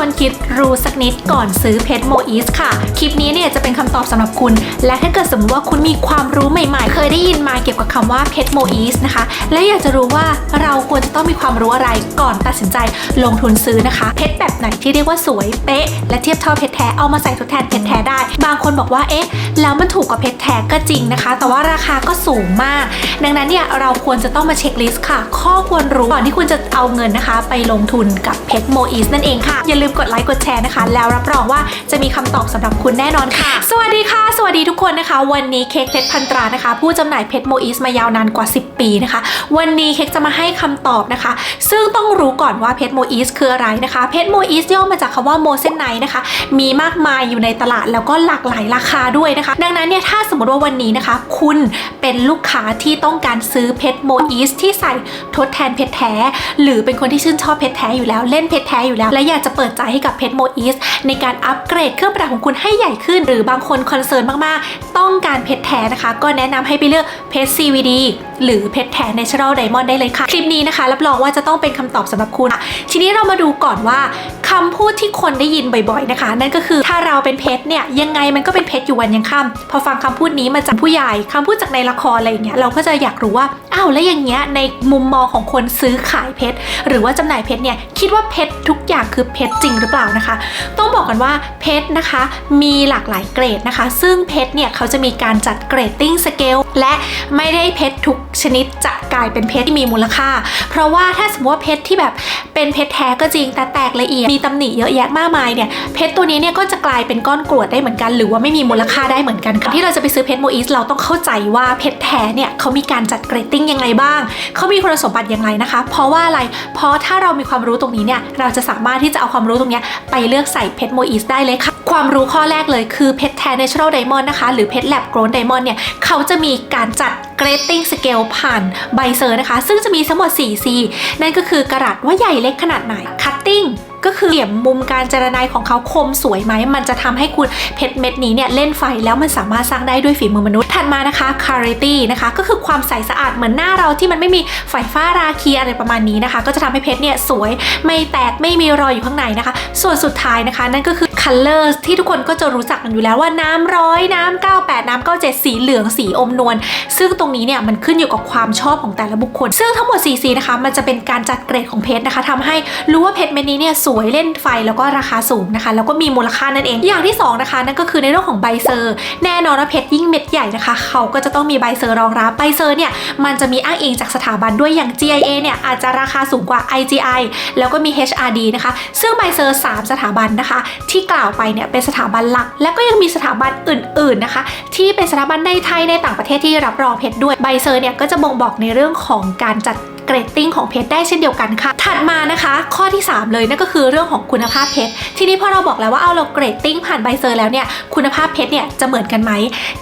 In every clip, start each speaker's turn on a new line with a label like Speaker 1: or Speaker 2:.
Speaker 1: วนคิดรู้สักนิดก่อนซื้อเพชรโมอีสค่ะ คลิปนี้เนี่ยจะเป็นคำตอบสำหรับคุณ และถ้าเกิดสมมติว่าคุณมีความรู้ใหม่ๆ เคยได้ยินมาเกี่ยวกับคำว่าเพชรโมอีสนะคะ และอยากจะรู้ว่าเราควรจะต้องมีความรู้อะไรก่อนตัดสินใจลงทุนซื้อนะคะ เพชรแบบไหนที่เรียกว่าสวยเป๊ะ และเทียบเท่าเพชรแท้เอามาใส่ทดแทนเพชรแท้ได้ บางคนบอกว่าเอ๊ะแล้วมันถูกกว่าเพชรแท้ก็จริงนะคะ แต่ว่าราคาก็สูงมาก ดังนั้นเนี่ยเราควรจะต้องมาเช็คลิสต์ค่ะ ข้อควรรู้ก่อนที่คุณจะเอาเงินนะคะ ไปลงทุนกับเพชรโมอีสนั่นเองค่ะอย่าลืมกดไลค์กดแชร์นะคะ แล้วรับรองว่าจะมีคำตอบสำหรับคุณแน่นอนค่ะ สวัสดีค่ะ สวัสดีทุกคนนะคะ วันนี้เค้กเพชรพันตรานะคะ ผู้จำหน่ายเพชรโมอีสมายาวนานกว่า 10 ปีนะคะ วันนี้เค้กจะมาให้คำตอบนะคะ ซึ่งต้องรู้ก่อนว่าเพชรโมอีสคืออะไรนะคะเพชรโมอีสย่อมาจากคำว่าโมเซนไนนะคะ มีมากมายอยู่ในตลาดแล้วก็หลากหลายราคาด้วยนะคะ ดังนั้นเนี่ยถ้าสมมติว่าวันนี้นะคะ คุณเป็นลูกค้าที่ต้องการซื้อเพชรโมอีสที่ใส่ทดแทนเพชรแท้ หรือเป็นคนที่ชื่นชอบเพชรแท้อยู่แล้วเล่นเพชรแท้อยู่แล้ว และอยากจะเปิดใจให้กับเพชรโมอีสในการอัปเกรดเครื่องประดับของคุณให้ใหญ่ขึ้น หรือบางคนคอนเซิร์นมากๆ ต้องการเพชรแท้นะคะ ก็แนะนำให้ไปเลือกเพชร CVD หรือเพชรแท้ Natural Diamond ได้เลยค่ะ คลิปนี้นะคะ รับรองว่าจะต้องเป็นคำตอบสำหรับคุณค่ะทีนี้เรามาดูก่อนว่าคำพูดที่คนได้ยินบ่อยๆนะคะ นั่นก็คือถ้าเราเป็นเพชรเนี่ยยังไงมันก็เป็นเพชรอยู่วันยังค่ำพอฟังคำพูดนี้มาจากผู้ใหญ่คำพูดจากในละครอะไรอย่างเงี้ยเราก็จะอยากรู้ว่า อ้าวแล้วอย่างเงี้ยในมุมมองของคนซื้อขายเพชรหรือว่าจำหน่ายเพชรเนี่ยคิดว่าเพชรทุกอย่างคือเพชรจริงหรือเปล่านะคะ ต้องบอกกันว่าเพชรนะคะมีหลากหลายเกรดนะคะ ซึ่งเพชรเนี่ยเขาจะมีการจัดเกรดติ้งสเกลและไม่ได้เพชรทุกชนิดจะ กลายเป็นเพชรที่มีมูลค่า เพราะว่าถ้าสมมติว่าเพชรที่แบบเป็นเพชรแท้ก็จริงแต่แตกละเอียดมีตำหนิเยอะแยะมากมายเนี่ยเพชรตัวนี้เนี่ยก็จะกลายเป็นก้อนกรวดได้เหมือนกัน หรือว่าไม่มีมูลค่าได้เหมือนกันค่ะที่เราจะไปซื้อเพชรโมอีสเราต้องเข้าใจว่าเพชรแท้เนี่ยเขามีการจัดเกรดติ้งยังไงบ้างเขามีคุณสมบัติยังไงนะคะ เพราะว่าอะไรเพราะถ้าเรามีความรู้ตรงนี้เนี่ยเราจะสามารถที่จะเอาความรู้ตรงนี้ไปเลือกใส่เพชรโมอีสได้เลยค่ะ ความรู้ข้อแรกเลยคือเพชรแท้ natural diamond นะคะ หรือเพชร lab grown diamond เนี่ย เขาจะมีการจัด grading scale ผ่านใบเซอร์นะคะ ซึ่งจะมีทั้งหมด4 C นั่นก็คือกระดัดว่าใหญ่เล็กขนาดไหน cutting ก็คือเหลี่ยมมุมการเจรนายของเขาคมสวยไหม มันจะทำให้คุณเพชรเม็ดนี้เนี่ยเล่นไฟแล้วมันสามารถสร้างได้ด้วยฝีมือมนุษย์ถัดมานะคะ clarity นะคะก็คือความใสสะอาดเหมือนหน้าเราที่มันไม่มีไฟฟ้าราคีอะไรประมาณนี้นะคะ ก็จะทำให้เพชรเนี่ยสวยไม่แตกไม่มีรอยอยู่ข้างในนะคะ ส่วนสุดท้ายนะคะ นั่นก็คือ colors ที่ทุกคนก็จะรู้จักกันอยู่แล้วว่าน้ำร้อยน้ำ98 น้ำ97 สีเหลืองสีอมนวลซึ่งตรงนี้เนี่ยมันขึ้นอยู่กับความชอบของแต่ละบุคคล ซึ่งทั้งหมด4สีนะคะมันจะเป็นการจัดเกรดของเพชรนะคะทำให้รู้ว่าเพชรเม็ดนี้เนี่ยสวยเล่นไฟแล้วก็ราคาสูงนะคะ แล้วก็มีมูลค่านั่นเอง อย่างที่2นะคะนั่นก็คือในเรื่องของใบเซอร์แน่นอนว่าเพชรยิ่งเม็ดใหญ่นะคะ เขาก็จะต้องมีใบเซอร์รองรับใบเซอร์เนี่ยมันจะมีอ้างอิงจากสถาบันด้วยอย่าง GIA เนี่ยอาจจะราคาสูงกว่า IGI แล้วก็มี HRD นะคะ ซึ่งใบเซอร์3สถาบันนะคะ ที่กล่าวไปเนี่ยเป็นสถาบันหลัก และก็ยังมีสถาบันอื่น ๆนะคะ ที่เป็นสถาบันในไทยในต่างประเทศที่รับรองเพชรด้วยใบเซอร์เนี่ยก็จะบ่งบอกในเรื่องของการจัด เกรดติ้งของเพชรได้เช่นเดียวกันค่ะ ถัดมานะคะ ข้อที่ 3 เลยนั่นก็คือเรื่องของคุณภาพเพชรทีนี้พอเราบอกแล้วว่าเอาเราเกรดติ้งผ่านใบเซอร์แล้วเนี่ยคุณภาพเพชรเนี่ยจะเหมือนกันไหม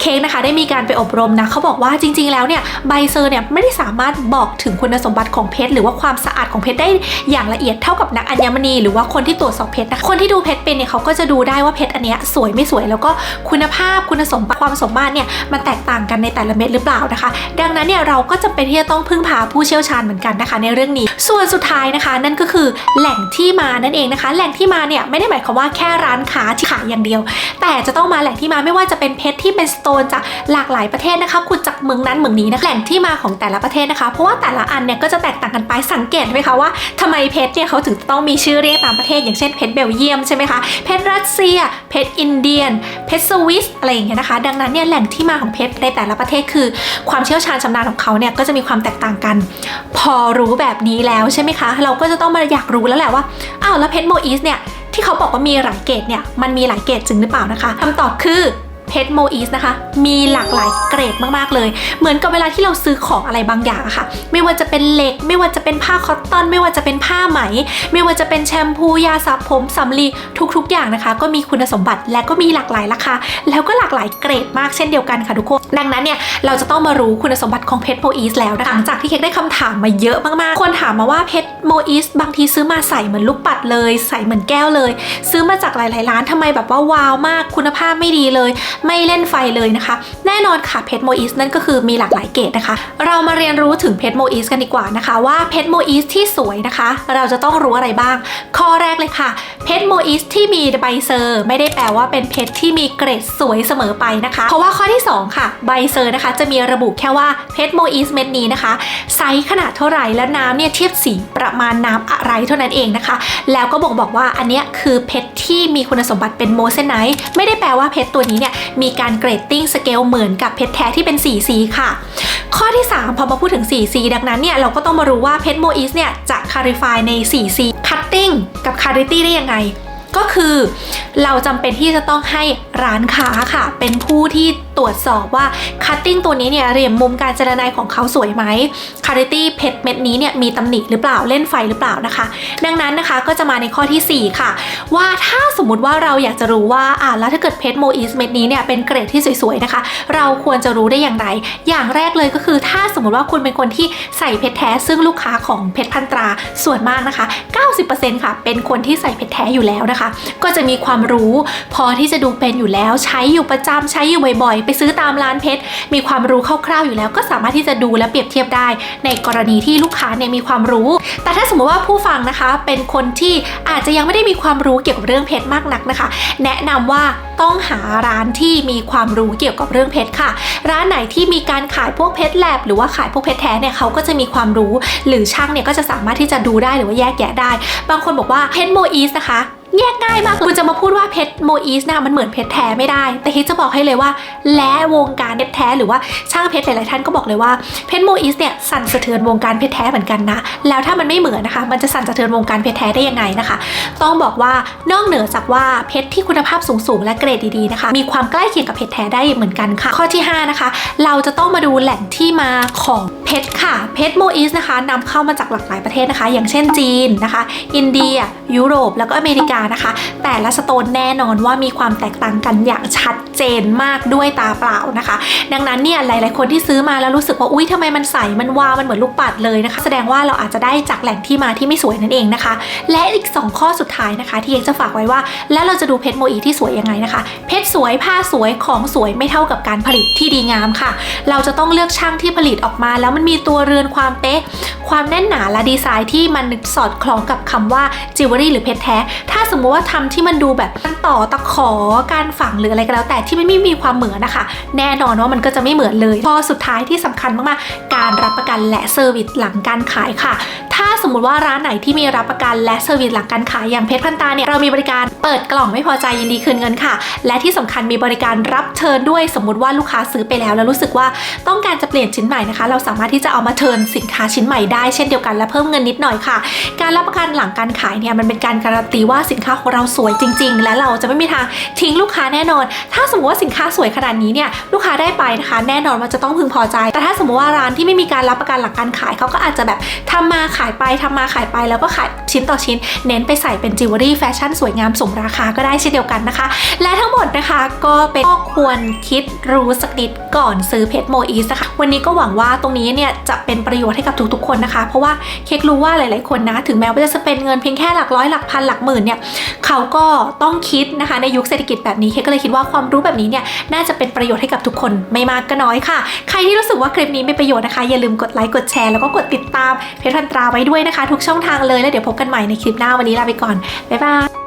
Speaker 1: เค้กนะคะได้มีการไปอบรมนะเขาบอกว่าจริง ๆ แล้วเนี่ยใบเซอร์เนี่ยไม่ได้สามารถบอกถึงคุณสมบัติของเพชรหรือว่าความสะอาดของเพชรได้อย่างละเอียดเท่ากับนักอัญมณี หรือว่าคนที่ตรวจสอบเพชรนะคะคนที่ดูเพชรเป็นเนี่ยเขาก็จะดูได้ว่าเพชรอันเนี้ยสวยไม่สวยแล้วก็คุณภาพคุณสมบัติความสมมาตรเนี่ยมันแตกต่างกันในแต่ละเม็ดหรือเปล่านะคะ ดังนั้นเนี่ยเราก็จำเป็นที่จะต้องพึ่งพาผู้เชี่ยวชาญเหมือนกันนะคะ ในเรื่องนี้ ส่วนสุดท้ายนะคะ นั่นก็คือแหล่งที่มานั่นเองนะคะ แหล่งที่มาเนี่ยไม่ได้หมายความว่าแค่ร้านค้าที่ขายอย่างเดียว แต่จะต้องมาแหล่งที่มาไม่ว่าจะเป็นเพชรที่เป็นสโตนจากหลากหลายประเทศนะคะคุณจากเมืองนั้นเมืองนี้นะะแหล่งที่มาของแต่ละประเทศนะคะ เพราะว่าแต่ละอันเนี่ยก็จะแตกต่างกันไปสังเกตไหมคะว่าทำไมเพชรเนี่ยเขาถึงต้องมีชื่อเรียกตามประเทศ อย่างเช่นเพชรเบลเยียมใช่ไหมคะเพชรรัสเซีย เพชรอินเดียน เพชรสวิสอะไรอย่างเงี้ยนะคะ ดังนั้นเนี่ยแหล่งที่มาของเพชรในแต่ละประเทศคือ ความเชี่ยวชาญชำนาญของเขาเนี่ยก็จะมีความแตกต่างกันพอรู้แบบนี้แล้วใช่ไหมคะ เราก็จะต้องมาอยากรู้แล้วแหละว่าอ้าวแล้วเพชรโมอีสเนี่ยที่เขาบอกว่ามีหลายเกรดเนี่ยมันมีหลายเกรดจริงหรือเปล่านะคะคำตอบคือ เพชรโมอีสนะคะ มีหลากหลายเกรดมากๆเลย เหมือนกับเวลาที่เราซื้อของอะไรบางอย่างอะค่ะ ไม่ว่าจะเป็นเหล็ก ไม่ว่าจะเป็นผ้าคอตตอน ไม่ว่าจะเป็นผ้าไหม ไม่ว่าจะเป็นแชมพูยาสระผมสำลีทุกๆ อย่างนะคะ ก็มีคุณสมบัติและก็มีหลากหลายราคาแล้วก็หลากหลายเกรดมากเช่นเดียวกันค่ะทุกคน ดังนั้นเนี่ยเราจะต้องมารู้คุณสมบัติของเพชรโมอีสแล้วนะคะหลังจากที่เค้กได้คำถามมาเยอะมากๆ คนถามมาว่าเพชรโมอีสบางทีซื้อมาใส่เหมือนลูกปัดเลย ใส่เหมือนแก้วเลย ซื้อมาจากหลายๆร้านทำไมแบบว่าว้าวมาก คุณภาพไม่ดีเลยไม่เล่นไฟเลยนะคะ แน่นอนค่ะเพชรโมอิสนั่นก็คือมีหลากหลายเกรดนะคะ เรามาเรียนรู้ถึงเพชรโมอิสกันดีกว่านะคะ ว่าเพชรโมอิสที่สวยนะคะ เราจะต้องรู้อะไรบ้าง ข้อแรกเลยค่ะเพชรโมอิสที่มีใบเซอร์ไม่ได้แปลว่าเป็นเพชรที่มีเกรดสวยเสมอไปนะคะ เพราะว่าข้อที่ 2 ค่ะ ใบเซอร์นะคะ จะมีระบุแค่ว่าเพชรโมอิสเม็ดนี้นะคะไซส์ขนาดเท่าไหร่และน้ำเนี่ยเทียบสีประมาณน้ำอะไรเท่านั้นเองนะคะ แล้วก็บ่งบอกว่าอันเนี้ยคือเพชรที่มีคุณสมบัติเป็นโมเซนไนท์ไม่ได้แปลว่าเพชรตัวนี้เนี่ยมีการเกรดติ้งสเกลเหมือนกับเพชรแท้ที่เป็น 4C ค่ะ ข้อที่ 3 พอมาพูดถึง 4C ดังนั้นเนี่ยเราก็ต้องมารู้ว่าเพชรโมอิสเนี่ยจะคาริฟายใน 4C cutting กับ clarity ได้ยังไงก็คือเราจำเป็นที่จะต้องให้ร้านค้าค่ะ เป็นผู้ที่ ตรวจสอบว่าคัตติ้งตัวนี้เนี่ยเหลี่ยมมุมการเจรนายของเขาสวยไหมคาริตี้เพชรเม็ดนี้เนี่ยมีตำหนิหรือเปล่าเล่นไฟหรือเปล่านะคะ ดังนั้นนะคะก็จะมาในข้อทีสี่ 4 ค่ะ ว่าถ้าสมมติว่าเราอยากจะรู้ว่าอ่าแล้วถ้าเกิดเพชรโมอีสเม็ดนี้เนี่ยเป็นเกรดที่สวยๆนะคะ เราควรจะรู้ได้อย่างไร อย่างแรกเลยก็คือถ้าสมมติว่าคุณเป็นคนที่ใส่เพชรแท้ซึ่งลูกค้าของเพชรพันตราส่วนมากนะคะ 90%ค่ะ เป็นคนที่ใส่เพชรแท้อยู่แล้วนะคะ ก็จะมีความรู้ พอที่จะดูเป็นอยู่แล้ว ใช้อยู่ประจำใช้อยู่บ่อยๆไปซื้อตามร้านเพชรมีความรู้คร่าวๆอยู่แล้ว ก็สามารถที่จะดูและเปรียบเทียบได้ ในกรณีที่ลูกค้าเนี่ยมีความรู้ แต่ถ้าสมมติว่าผู้ฟังนะคะ เป็นคนที่อาจจะยังไม่ได้มีความรู้เกี่ยวกับเรื่องเพชรมากนักนะคะ แนะนำว่าต้องหาร้านที่มีความรู้เกี่ยวกับเรื่องเพชรค่ะ ร้านไหนที่มีการขายพวกเพชรแลบหรือว่าขายพวกเพชรแท้เนี่ยเขาก็จะมีความรู้ หรือช่างเนี่ยก็จะสามารถที่จะดูได้หรือว่าแยกแยะได้ บางคนบอกว่าเพชรโมอีสนะคะ แยกง่ายมากคุณจะมาพูดว่าเพชรโมอีสนะมันเหมือนเพชรแท้ไม่ได้ แต่ฮิตจะบอกให้เลยว่า และวงการเพชรแท้หรือว่าช่างเพชรหลายๆท่านก็บอกเลยว่าเพชรโมอีสเนี่ยสั่นสะเทือนวงการเพชรแท้เหมือนกันนะ แล้วถ้ามันไม่เหมือนนะคะ มันจะสั่นสะเทือนวงการเพชรแท้ได้ยังไงนะคะ ต้องบอกว่านอกเหนือจากว่าเพชรที่คุณภาพสูงๆและเกรดดีๆนะคะมีความใกล้เคียงกับเพชรแท้ได้เหมือนกันค่ะ ข้อที่ 5 นะคะ เราจะต้องมาดูแหล่งที่มาของเพชรค่ะเพชรโมอีสนะคะนำเข้ามาจากหลากหลายประเทศนะคะ อย่างเช่นจีนนะคะ อินเดีย ยุโรปแล้วก็อเมริกานะคะ แต่ละสโตนแน่นอนว่ามีความแตกต่างกันอย่างชัดเจนมากด้วยตาเปล่านะคะ ดังนั้นเนี่ยหลาย ๆ คนที่ซื้อมาแล้วรู้สึกว่าอุ๊ยทำไมมันใสมันวาวมันเหมือนลูกปัดเลยนะคะ แสดงว่าเราอาจจะได้จากแหล่งที่มาที่ไม่สวยนั่นเองนะคะ และอีก 2 ข้อสุดท้ายนะคะ ที่เอกจะฝากไว้ว่า แล้วเราจะดูเพชรโมอีที่สวยยังไงนะคะ เพชรสวยผ้าสวยของสวยไม่เท่ากับการผลิตที่ดีงามค่ะ เราจะต้องเลือกช่างที่ผลิตออกมา แล้วมันมีตัวเรือนความเป๊ะ ความแน่นหนาและดีไซน์ที่มันสอดคล้องกับคำว่าจิวเวลรี่หรือเพชรแท้ถ้าสมมติว่าทำที่มันดูแบบการต่อตะขอการฝังหรืออะไรก็แล้ว แต่ที่ไม่มีความเหมือนนะคะ แน่นอนว่ามันก็จะไม่เหมือนเลยพอสุดท้ายที่สำคัญมากๆ การรับประกันและเซอร์วิสหลังการขายค่ะ ถ้าสมมุติว่าร้านไหนที่มีรับประกันและเซอร์วิสหลังการขายอย่างเพชรพันตาเนี่ยเรามีบริการเปิดกล่องไม่พอใจยินดีคืนเงินค่ะ และที่สำคัญมีบริการรับเทิร์นด้วยสมมติว่าลูกค้าซื้อไปแล้ว แล้วรู้สึกว่าต้องการจะเปลี่ยนชิ้นใหม่นะคะ เราสามารถที่จะเอามาเทิร์นสินค้าชิ้นใหม่ได้เช่นเดียวกันและเพิ่มเงินนิดหน่อยค่ะ การรับประกันหลังการขายเนี่ยมันเป็นการการันตีว่าสินค้าของเราสวยจริง ๆ และเราจะไม่มีทางทิ้งลูกค้าแน่นอน ถ้าสมมติว่าสินค้าสวยขนาดนี้เนี่ยลูกค้าได้ไปนะคะ แน่นอนว่าจะต้องพึงพอใจ แต่ถ้าสมมติว่าร้านที่ไม่มีการรับประกันหลังการขายเขาก็อาจจะแบบทำมาขายไปทำมาขายไปแล้วก็ขายชิ้นต่อชิ้น เน้นไปใส่เป็นจิวเวลรี่แฟชั่นสวยงามสมราคาก็ได้เช่นเดียวกันนะคะ และทั้งหมดนะคะก็เป็นข้อควรคิดรู้สักนิดก่อนซื้อเพชรโมอีสนะคะวันนี้ก็หวังว่าตรงนี้เนี่ยจะเป็นประโยชน์ให้กับทุกๆคนนะคะ เพราะว่าเค้กรู้ว่าหลายๆคนนะถึงแม้ว่าจะสเปนเงินเพียงแค่หลักร้อยหลักพันหลักหมื่นเนี่ยเขาก็ต้องคิดนะคะในยุคเศรษฐกิจแบบนี้เค้กก็เลยคิดว่าความรู้แบบนี้เนี่ยน่าจะเป็นประโยชน์ให้กับทุกคนไม่มากก็น้อยค่ะ ใครที่รู้สึกว่าคลิปนี้มีประโยชน์นะคะอย่าลืมกดไลค์กดแชร์แล้วก็กดติดตามเพจพันตราไว้ด้วยนะคะ ทุกช่องทางเลยแล้วเดี๋ยวพบกันใหม่ในคลิปหน้าวันนี้ลาไปก่อนบ๊ายบาย